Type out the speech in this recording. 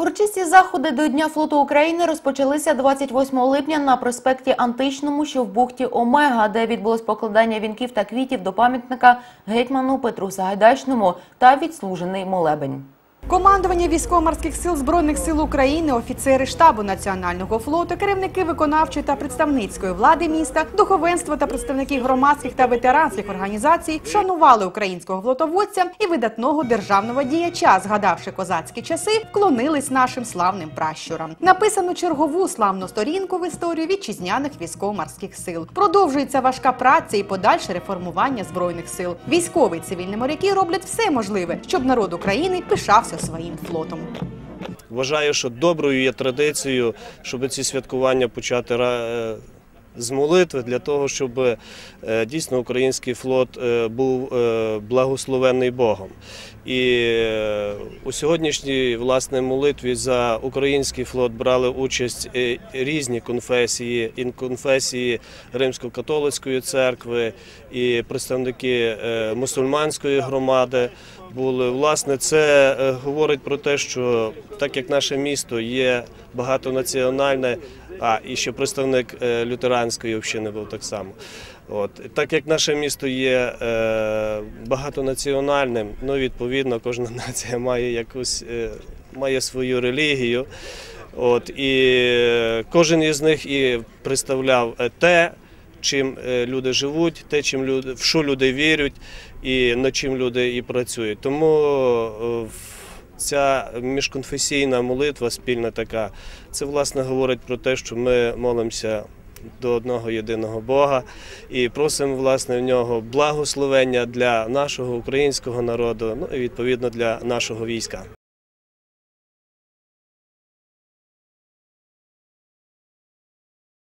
Урочисті заходи до Дня флоту України розпочалися 28 липня на проспекті Античному, що в бухті Омега, де відбулось покладання вінків та квітів до пам'ятника гетьману Петру Сагайдачному та відслужений молебень. Командування військово-морських сил збройних сил України, офіцери штабу національного флоту, керівники виконавчої та представницької влади міста, духовенство та представники громадських та ветеранських організацій вшанували українського флотоводця і видатного державного діяча, згадавши козацькі часи, вклонились нашим славним пращурам. Написану чергову славну сторінку в історію вітчизняних військово-морських сил. Продовжується важка праця і подальше реформування збройних сил. Військові цивільні моряки роблять все можливе, щоб народ України пишався своїм флотом. Вважаю, що доброю є традицією, щоб ці святкування почати е, з молитви для того, щоб е, дійсно український флот е, був е, благословений Богом. І у сьогоднішній власне молитві за український флот брали участь різні конфесії, і конфесії Римсько-католицької церкви, і представники мусульманської громади були. Власне, це говорить про те, що так як наше місто є багатонаціональне, а і ще представник е, лютеранської общини був так само. От так як наше місто є е, багатонаціональним, ну відповідно кожна нація має якусь е, має свою релігію. От і е, кожен із них і представляв е, те, чим люди живуть, те, чим люди, в що люди вірять, і над чим люди і працюють. Тому ця міжконфесійна молитва спільна така, це власне говорить про те, що ми молимося до одного єдиного Бога і просимо власне в нього благословення для нашого українського народу, ну і відповідно для нашого війська.